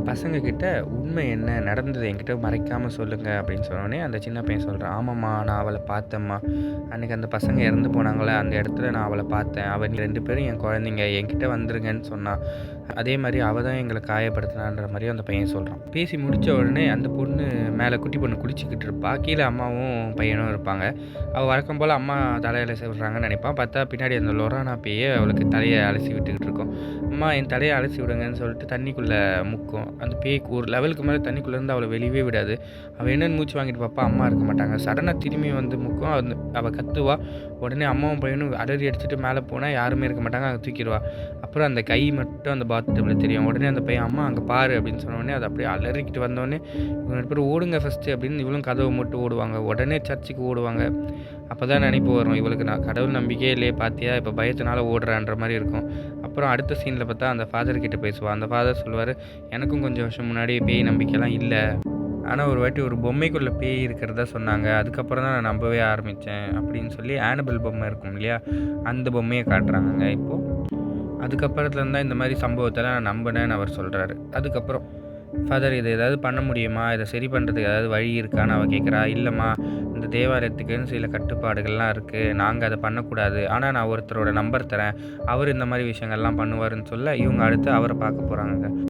உங்கள் பசங்கக்கிட்ட உண்மை என்ன நடந்தது என்கிட்ட மறைக்காமல் சொல்லுங்கள் அப்படின்னு சொன்னோடனே அந்த சின்ன பையன் சொல்கிறான் ஆமாம்மா நான் அவளை பார்த்தேம்மா. அன்றைக்கி அந்த பசங்க இறந்து போனாங்களே அந்த இடத்துல நான் அவளை பார்த்தேன். அவள் ரெண்டு பேரும் என் குழந்தைங்க என்கிட்ட வந்துருங்கன்னு சொன்னான் அதே மாதிரி அவள் தான் எங்களை காயப்படுத்தினான்ற மாதிரி அந்த பையன் சொல்கிறான் பேசி முடித்த உடனே அந்த பொண்ணு மேலே குட்டி பொண்ணு குளிச்சிக்கிட்டு இருப்பா. கீழே அம்மாவும் பையனும் இருப்பாங்க. அவள் வழக்கம் போல் அம்மா தலையில் சொல்கிறாங்கன்னு நினைப்பான். பார்த்தா பின்னாடி அந்த லொரானா பேயே அவளுக்கு தலையை அலசி விட்டுக்கிட்டு இருக்கும். அம்மா என் தலையை அலசி விடுங்கன்னு சொல்லிட்டு தண்ணிக்குள்ளே முக்கும். அந்த பேய்க்கு ஒரு லெவலுக்கு மேலே தண்ணிக்குள்ளேருந்து அவளை வெளியவே விடாது. அவள் என்னென்னு மூச்சு வாங்கிட்டு பார்ப்பா அம்மா இருக்க மாட்டாங்க. சடனாக திரும்பி வந்து முக்கும். அந்த அவள் கத்துவா. உடனே அம்மாவும் பையனும் அலறி அடிச்சுட்டு மேலே போனால் யாருமே இருக்க மாட்டாங்க அங்கே தூக்கிடுவா. அப்புறம் அந்த கை மட்டும் அந்த பாத்ரூமில் தெரியும். உடனே அந்த பையன் அம்மா அங்கே பாரு அப்படின்னு சொன்னோடனே அது அப்படியே அலறிக்கிட்டு வந்தோடனே இவங்க ரெண்டு பேரும் ஓடுங்க ஃபஸ்ட்டு அப்படின்னு இவளும் கதவை மட்டும் ஓடுவாங்க. உடனே சர்ச்சுக்கு ஓடுவாங்க. அப்போ தான் நினைப்பு வரும். இவளுக்கு நான் கடவுள் நம்பிக்கையே இல்லையே பார்த்தியா இப்போ பயத்தினால ஓடுறான்ற மாதிரி இருக்கும். அப்புறம் அடுத்த சீனில் பார்த்தா அந்த ஃபாதர் கிட்டே பேசுவாள் அந்த ஃபாதர் சொல்லுவார் எனக்கும் கொஞ்சம் வருஷம் முன்னாடி பேய் நம்பிக்கைலாம் இல்லை. ஆனால் ஒரு வாட்டி ஒரு பொம்மைக்குள்ளே பேய் இருக்கிறதா சொன்னாங்க. அதுக்கப்புறம் தான் நான் நம்பவே ஆரம்பித்தேன் அப்படின்னு சொல்லி ஆனபிள் பொம்மை இருக்கும் இல்லையா? அந்த பொம்மையை காட்டுறாங்க இப்போது அதுக்கப்புறத்துலேருந்து தான் இந்த மாதிரி சம்பவத்தெல்லாம் நான் நம்பினேன்னு அவர் சொல்கிறாரு அதுக்கப்புறம் ஃபாதர் இதை ஏதாவது பண்ண முடியுமா? இதை சரி பண்ணுறதுக்கு ஏதாவது வழி இருக்கான்னு அவள் கேட்குறா இல்லைம்மா இந்த தேவாலயத்துக்குன்னு சில கட்டுப்பாடுகள்லாம் இருக்குது நாங்கள் அதை பண்ணக்கூடாது. ஆனால் நான் ஒருத்தரோட நம்பர் தரேன். அவர் இந்த மாதிரி விஷயங்கள்லாம் பண்ணுவாருன்னு சொல்ல இவங்க அடுத்து அவரை பார்க்க போகிறாங்க